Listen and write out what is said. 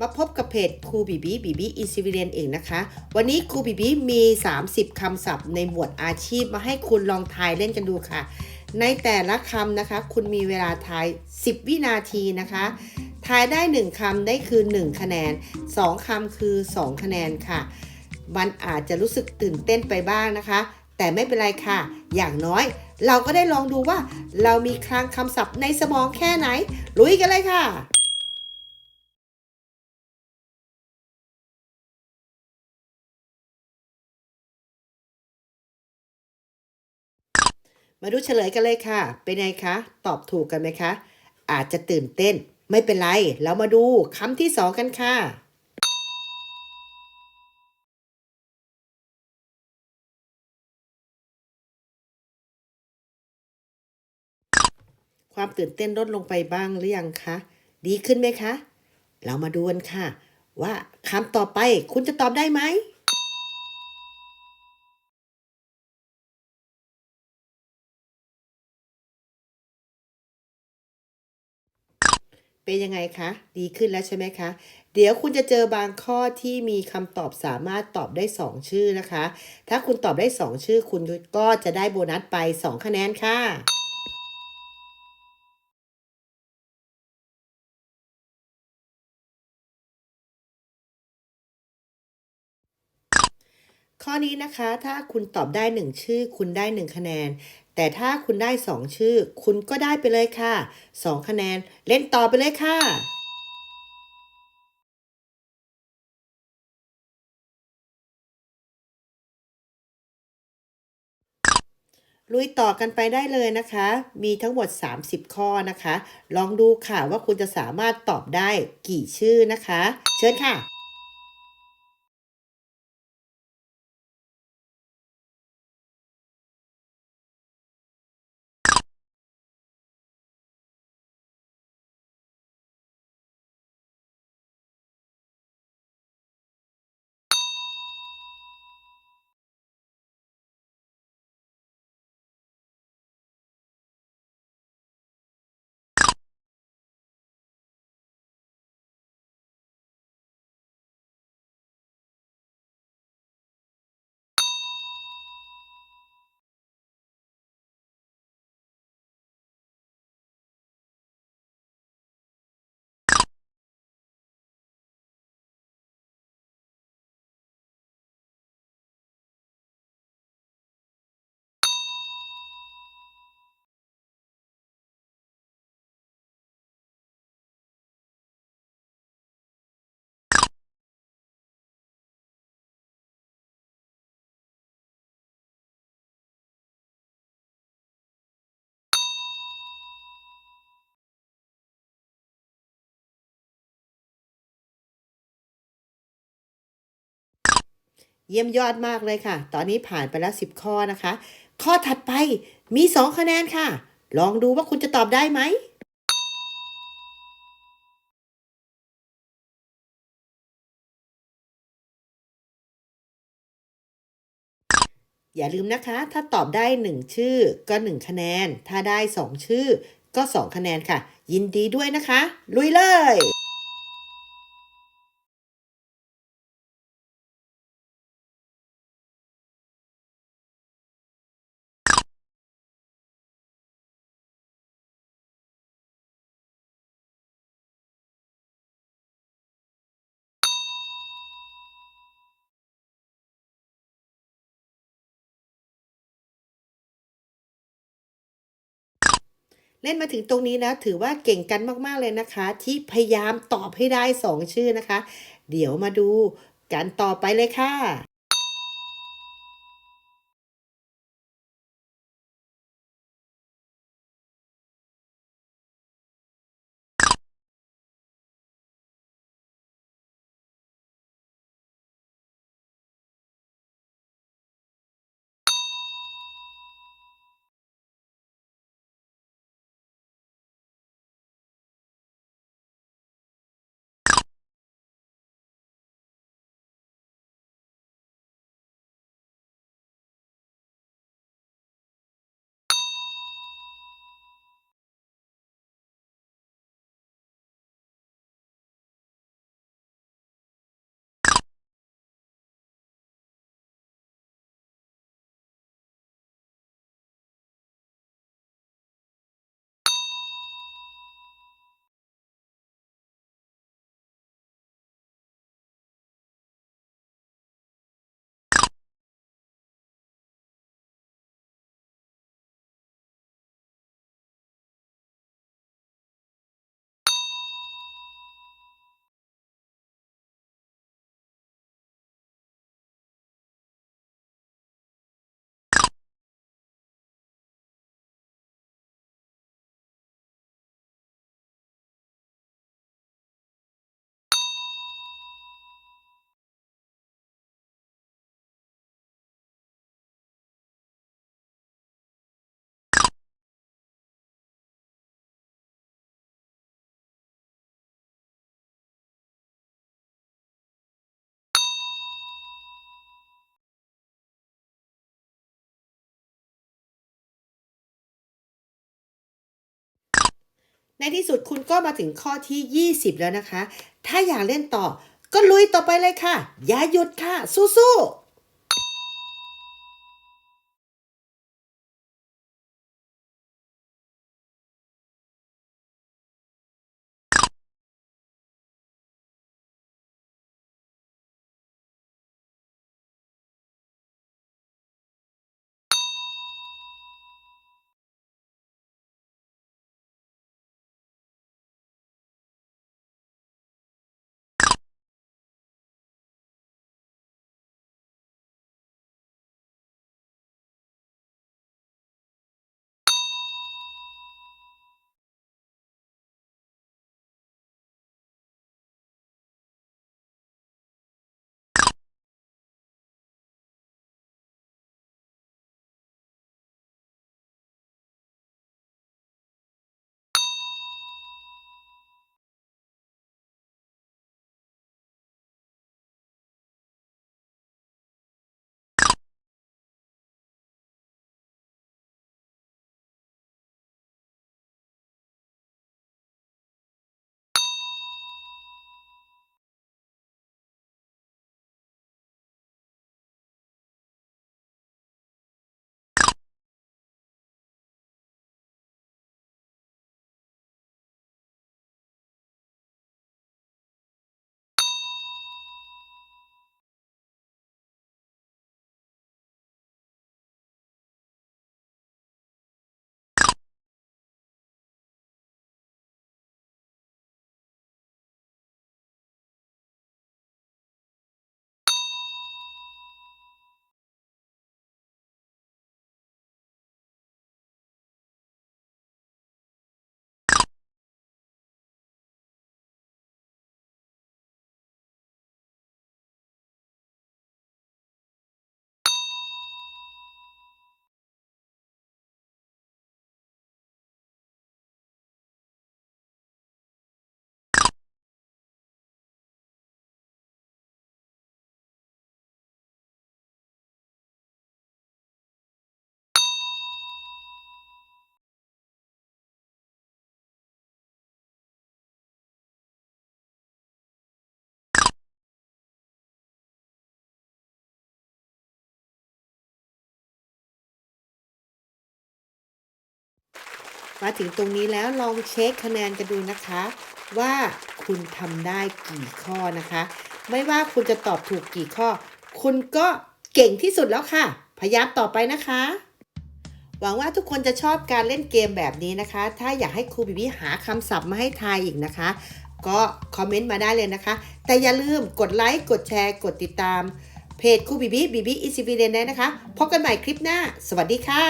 มาพบกับเพจครูบีบีบีบีอินซิวิเรียนเองนะคะ วันนี้ครูบีบีมี 30คำศัพท์ในหมวดอาชีพมาให้คุณลองทายเล่นกันดูค่ะ ในแต่ละคำนะคะ คุณมีเวลาทาย 10 วินาทีนะคะทายได้ 1คำได้คือ 1 คะแนน 2คำคือ 2 คะแนนค่ะ มันอาจจะรู้สึกตื่นเต้นไปบ้างนะคะ แต่ไม่เป็นไรค่ะ อย่างน้อย เราก็ได้ลองดูว่า เรามีคลังคำศัพท์ในสมองแค่ไหนลุยกันเลยค่ะ มาดูเฉลยกันเลยค่ะ เป็นไงคะ ตอบถูกกันไหมคะ อาจจะตื่นเต้น ไม่เป็นไร เรามาดูคำที่สองกันค่ะ ความตื่นเต้นลดลงไปบ้างหรือยังคะ ดีขึ้นไหมคะ เรามาดูกันค่ะ ว่าคำต่อไปคุณจะตอบได้ไหม เป็นยังไงคะ ดีขึ้นแล้วใช่ไหมคะ เดี๋ยวคุณจะเจอบางข้อที่มีคำตอบสามารถตอบได้ 2 ชื่อนะคะ ถ้าคุณตอบได้ 2 ชื่อ คุณก็จะได้โบนัสไป 2 คะแนนค่ะข้อนี้นะคะถ้าคุณตอบได้ 1 ชื่อคุณได้ 1 คะแนน แต่ถ้าคุณได้ 2 ชื่อ คุณก็ได้ไปเลยค่ะ 2 คะแนน เล่นต่อไปเลยค่ะลุยต่อกันไปได้เลยนะคะ มีทั้งหมด 30 ข้อนะคะ ลองดูค่ะว่าคุณจะสามารถตอบได้กี่ชื่อนะคะ เชิญค่ะ เยี่ยมยอดมากเลยค่ะ ตอนนี้ผ่านไปแล้ว 10 ข้อนะคะ ข้อถัดไปมี 2 คะแนนค่ะ ลองดูว่าคุณจะตอบได้ไหม อย่าลืมนะคะ ถ้าตอบได้ 1 ชื่อก็ 1 คะแนน ถ้าได้ 2 ชื่อก็ 2 คะแนนค่ะ ยินดีด้วยนะคะ ลุยเลย เล่นมาถึงตรงนี้แล้วถือว่าเก่งกันมากๆเลยนะคะ ที่พยายามตอบให้ได้ 2 ชื่อนะคะ เดี๋ยวมาดูกันต่อไปเลยค่ะ ในที่สุดคุณก็มาถึงข้อที่ 20 แล้วนะคะ ถ้าอยากเล่นต่อ ก็ลุยต่อไปเลยค่ะ อย่าหยุดค่ะ สู้ๆ มาถึงตรงนี้แล้วลองเช็คคะแนนกันดูนะคะ ว่าคุณทำได้กี่ข้อนะคะ ไม่ว่าคุณจะตอบถูกกี่ข้อ คุณก็เก่งที่สุดแล้วค่ะ พยายามต่อไปนะคะ หวังว่าทุกคนจะชอบการเล่นเกมแบบนี้นะคะ ถ้าอยากให้ครูบิบิหาคำศัพท์มาให้ทายอีกนะคะ ก็คอมเมนต์มาได้เลยนะคะ แต่อย่าลืมกดไลค์กดแชร์ กดติดตามเพจครูบิบิบิบิอิสิฟิเดนได้นะคะพบกันใหม่คลิปหน้า สวัสดีค่ะ